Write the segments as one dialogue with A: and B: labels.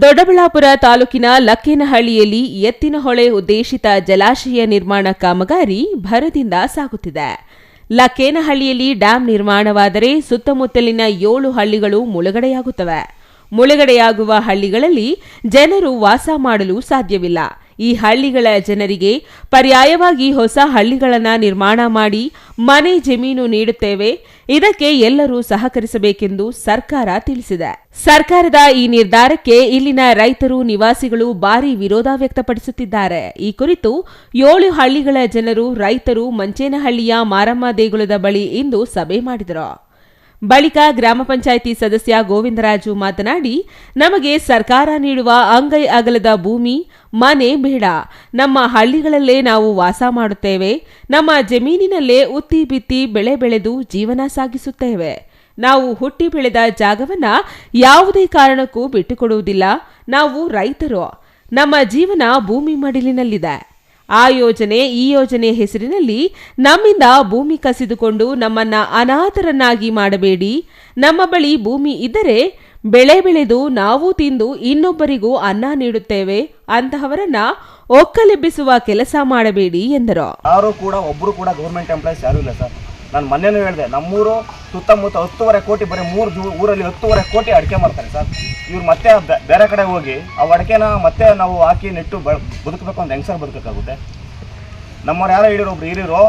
A: ದೊಡ್ಡಬಳ್ಳಾಪುರ ತಾಲೂಕಿನ ಲಕ್ಕೇನಹಳ್ಳಿಯಲ್ಲಿ ಎತ್ತಿನಹೊಳೆ ಉದ್ದೇಶಿತ ಜಲಾಶಯ ನಿರ್ಮಾಣ ಕಾಮಗಾರಿ ಭರದಿಂದ ಸಾಗುತ್ತಿದೆ. ಲಕ್ಕೇನಹಳ್ಳಿಯಲ್ಲಿ ಡ್ಯಾಂ ನಿರ್ಮಾಣವಾದರೆ ಸುತ್ತಮುತ್ತಲಿನ ಏಳು ಹಳ್ಳಿಗಳು ಮುಳುಗಡೆಯಾಗುತ್ತವೆ. ಮುಳುಗಡೆಯಾಗುವ ಹಳ್ಳಿಗಳಲ್ಲಿ ಜನರು ವಾಸ ಮಾಡಲು ಸಾಧ್ಯವಿಲ್ಲ. ಈ ಹಳ್ಳಿಗಳ ಜನರಿಗೆ ಪರ್ಯಾಯವಾಗಿ ಹೊಸ ಹಳ್ಳಿಗಳನ್ನು ನಿರ್ಮಾಣ ಮಾಡಿ ಮನೆ ಜಮೀನು ನೀಡುತ್ತೇವೆ. ಇದಕ್ಕೆ ಎಲ್ಲರೂ ಸಹಕರಿಸಬೇಕೆಂದು ಸರ್ಕಾರ ತಿಳಿಸಿದೆ. ಸರ್ಕಾರದ ಈ ನಿರ್ಧಾರಕ್ಕೆ ಇಲ್ಲಿನ ರೈತರು, ನಿವಾಸಿಗಳು ಭಾರಿ ವಿರೋಧ ವ್ಯಕ್ತಪಡಿಸುತ್ತಿದ್ದಾರೆ. ಈ ಕುರಿತು ಏಳು ಹಳ್ಳಿಗಳ ಜನರು, ರೈತರು ಮಂಚೇನಹಳ್ಳಿಯ ಮಾರಮ್ಮ ದೇಗುಲದ ಬಳಿ ಇಂದು ಸಭೆ ಮಾಡಿದರು. ಬಳಿಕ ಗ್ರಾಮ ಪಂಚಾಯಿತಿ ಸದಸ್ಯ ಗೋವಿಂದರಾಜು ಮಾತನಾಡಿ, ನಮಗೆ ಸರ್ಕಾರ ನೀಡುವ ಅಂಗೈ ಅಗಲದ ಭೂಮಿ, ಮನೆ ಬೇಡ. ನಮ್ಮ ಹಳ್ಳಿಗಳಲ್ಲೇ ನಾವು ವಾಸ ಮಾಡುತ್ತೇವೆ. ನಮ್ಮ ಜಮೀನಿನಲ್ಲೇ ಉತ್ತಿ ಬಿತ್ತಿ ಬೆಳೆ ಬೆಳೆದು ಜೀವನ ಸಾಗಿಸುತ್ತೇವೆ. ನಾವು ಹುಟ್ಟಿ ಬೆಳೆದ ಜಾಗವನ್ನ ಯಾವುದೇ ಕಾರಣಕ್ಕೂ ಬಿಟ್ಟುಕೊಡುವುದಿಲ್ಲ. ನಾವು ರೈತರು. ನಮ್ಮ ಜೀವನ ಭೂಮಿ ಮಡಿಲಿನಲ್ಲಿದೆ. ಆ ಯೋಜನೆ, ಈ ಯೋಜನೆ ಹೆಸರಿನಲ್ಲಿ ನಮ್ಮಿಂದ ಭೂಮಿ ಕಸಿದುಕೊಂಡು ನಮ್ಮನ್ನ ಅನಾಥರನ್ನಾಗಿ ಮಾಡಬೇಡಿ. ನಮ್ಮ ಬಳಿ ಭೂಮಿ ಇದ್ದರೆ ಬೆಳೆ ಬೆಳೆದು ನಾವು ತಿಂದು ಇನ್ನೊಬ್ಬರಿಗೂ ಅನ್ನ ನೀಡುತ್ತೇವೆ. ಅಂತಹವರನ್ನ ಒಕ್ಕಲೆಬ್ಬಿಸುವ ಕೆಲಸ ಮಾಡಬೇಡಿ ಎಂದರು.
B: ಯಾರು ಕೂಡ ಒಬ್ಬರು ಕೂಡ ಗೌರ್ಮೆಂಟ್ ಎಂಪ್ಲಾಯೀಸ್ ಯಾರು ಇಲ್ಲ ಸರ್. ನಾನು ಮೊನ್ನೆನೂ ಹೇಳಿದೆ, ನಮ್ಮೂರು ಸುತ್ತಮುತ್ತ ಹತ್ತುವರೆ ಕೋಟಿ, ಬರೀ ಮೂರು ಊರಲ್ಲಿ ಹತ್ತುವರೆ ಕೋಟಿ ಅಡಿಕೆ ಮಾಡ್ತಾರೆ ಸರ್. ಇವ್ರು ಮತ್ತೆ ಬೇರೆ ಕಡೆ ಹೋಗಿ ಆ ಅಡಿಕೆನ ಮತ್ತೆ ನಾವು ಹಾಕಿ ನೆಟ್ಟು ಬದುಕಬೇಕು ಅಂತ ಹೆಂಗೆ ಸರ್ ನಮ್ಮವ್ರು ಯಾರೋ ಹಿಡಿಯೋರು ಒಬ್ರು ಹಿರಿಯರು,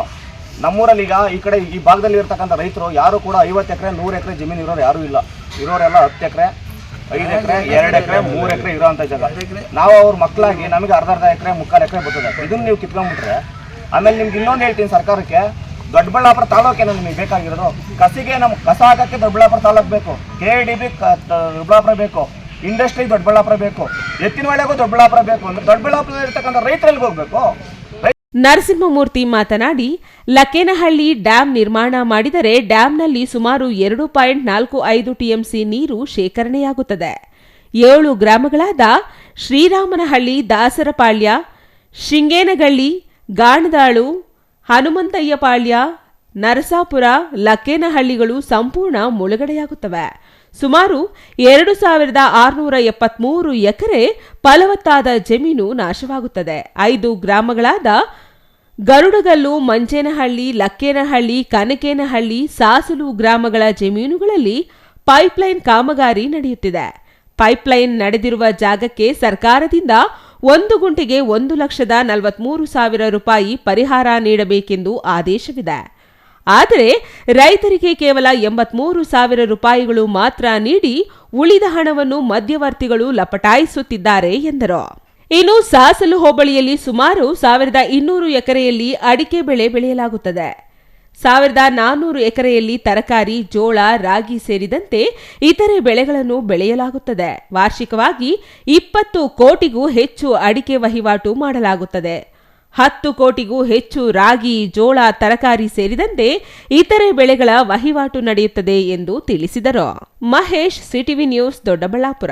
B: ನಮ್ಮೂರಲ್ಲಿ ಈಗ ಈ ಕಡೆ ಈ ಭಾಗದಲ್ಲಿ ಇರ್ತಕ್ಕಂಥ ರೈತರು ಯಾರು ಕೂಡ ಐವತ್ತು ಎಕರೆ, ನೂರು ಎಕರೆ ಜಮೀನು ಇರೋರು ಯಾರೂ ಇಲ್ಲ. ಇರೋರೆಲ್ಲ ಹತ್ತು ಎಕರೆ, ಐದು ಎಕರೆ, ಎರಡು ಎಕರೆ, ಮೂರು ಎಕರೆ ಇರೋಂಥ ಜಾಗ. ನಾವು ಅವ್ರ ಮಕ್ಕಳಾಗಿ ನಮಗೆ ಅರ್ಧ ಅರ್ಧ ಎಕರೆ, ಮುಕ್ಕಾಲು ಎಕರೆ ಬರ್ತದೆ. ಇದನ್ನು ನೀವು ಕಿತ್ಕೊಂಡ್ಬಿಟ್ರೆ, ಆಮೇಲೆ ನಿಮ್ಗೆ ಇನ್ನೊಂದು ಹೇಳ್ತೀನಿ ಸರ್ಕಾರಕ್ಕೆ ದೊಡ್ಡಬಳ್ಳಾಪುರ ತಾಲೂಕೆ ನಮಗೆ ಬೇಕಾಗಿರೋದು ಕಸಿಗೆ ನಮ್ಮ ಕಸ ಹಾಕಕ್ಕೆ ದೊಡ್ಡಬಳ್ಳಾಪುರ ತಾಲೂಕು ಬೇಕು. ಕೆ ಡಿ ಬಿ ದೊಡ್ಡಬಳ್ಳಾಪುರ ಬೇಕು. ಇಂಡಸ್ಟ್ರಿ ದೊಡ್ಡಬಳ್ಳಾಪುರ ಬೇಕು. ಎತ್ತಿನ ಒಳಗೂ ದೊಡ್ಡಬಳ್ಳಾಪುರ ಬೇಕು ಅಂದ್ರೆ ದೊಡ್ಡಬಳ್ಳಾಪುರದಲ್ಲಿ ಇರ್ತಕ್ಕಂಥ ರೈತರಲ್ಲಿ ಹೋಗ್ಬೇಕು.
A: ನರಸಿಂಹಮೂರ್ತಿ ಮಾತನಾಡಿ, ಲಕ್ಕೇನಹಳ್ಳಿ ಡ್ಯಾಂ ನಿರ್ಮಾಣ ಮಾಡಿದರೆ ಡ್ಯಾಂನಲ್ಲಿ ಸುಮಾರು ಎರಡು ಪಾಯಿಂಟ್ ನಾಲ್ಕು ಐದು ಟಿಎಂಸಿ ನೀರು ಶೇಖರಣೆಯಾಗುತ್ತದೆ. ಏಳು ಗ್ರಾಮಗಳಾದ ಶ್ರೀರಾಮನಹಳ್ಳಿ, ದಾಸರಪಾಳ್ಯ, ಶಿಂಗೇನಗಳ್ಳಿ, ಗಾಣದಾಳು ಹನುಮಂತಯ್ಯಪಾಳ್ಯ ನರಸಾಪುರ, ಲಕ್ಕೇನಹಳ್ಳಿಗಳು ಸಂಪೂರ್ಣ ಮುಳುಗಡೆಯಾಗುತ್ತವೆ. ಸುಮಾರು ಎರಡು ಸಾವಿರದ ಆರುನೂರ ಎಪ್ಪತ್ಮೂರು ಎಕರೆ ಫಲವತ್ತಾದ ಜಮೀನು ನಾಶವಾಗುತ್ತದೆ. ಐದು ಗ್ರಾಮಗಳಾದ ಗರುಡಗಲ್ಲು, ಮಂಜೇನಹಳ್ಳಿ, ಲಕ್ಕೇನಹಳ್ಳಿ, ಕನಕೇನಹಳ್ಳಿ, ಸಾಸಲು ಗ್ರಾಮಗಳ ಜಮೀನುಗಳಲ್ಲಿ ಪೈಪ್ಲೈನ್ ಕಾಮಗಾರಿ ನಡೆಯುತ್ತಿದೆ. ಪೈಪ್ಲೈನ್ ನಡೆದಿರುವ ಜಾಗಕ್ಕೆ ಸರ್ಕಾರದಿಂದ ಒಂದು ಗುಂಟಿಗೆ ಒಂದು ಲಕ್ಷದ ನಲವತ್ಮೂರು ಸಾವಿರ ರೂಪಾಯಿ ಪರಿಹಾರ ನೀಡಬೇಕೆಂದು ಆದೇಶವಿದೆ. ಆದರೆ ರೈತರಿಗೆ ಕೇವಲ ಎಂಬತ್ಮೂರು ಸಾವಿರ ರೂಪಾಯಿಗಳು ಮಾತ್ರ ನೀಡಿ ಉಳಿದ ಹಣವನ್ನು ಮಧ್ಯವರ್ತಿಗಳು ಲಪಟಾಯಿಸುತ್ತಿದ್ದಾರೆ ಎಂದರು. ಇನ್ನು ಸಾಸಲು ಹೋಬಳಿಯಲ್ಲಿ ಸುಮಾರು ಸಾವಿರದ ಇನ್ನೂರು ಎಕರೆಯಲ್ಲಿ ಅಡಿಕೆ ಬೆಳೆ ಬೆಳೆಯಲಾಗುತ್ತದೆ. ಸಾವಿರದ ನಾನ್ನೂರು ಎಕರೆಯಲ್ಲಿ ತರಕಾರಿ, ಜೋಳ, ರಾಗಿ ಸೇರಿದಂತೆ ಇತರೆ ಬೆಳೆಗಳನ್ನು ಬೆಳೆಯಲಾಗುತ್ತದೆ. ವಾರ್ಷಿಕವಾಗಿ ಇಪ್ಪತ್ತು ಕೋಟಿಗೂ ಹೆಚ್ಚು ಅಡಿಕೆ ವಹಿವಾಟು ಮಾಡಲಾಗುತ್ತದೆ. ಹತ್ತು ಕೋಟಿಗೂ ಹೆಚ್ಚು ರಾಗಿ, ಜೋಳ, ತರಕಾರಿ ಸೇರಿದಂತೆ ಇತರೆ ಬೆಳೆಗಳ ವಹಿವಾಟು ನಡೆಯುತ್ತದೆ ಎಂದು ತಿಳಿಸಿದರು. Mahesh, CTV news, Doddaballapura.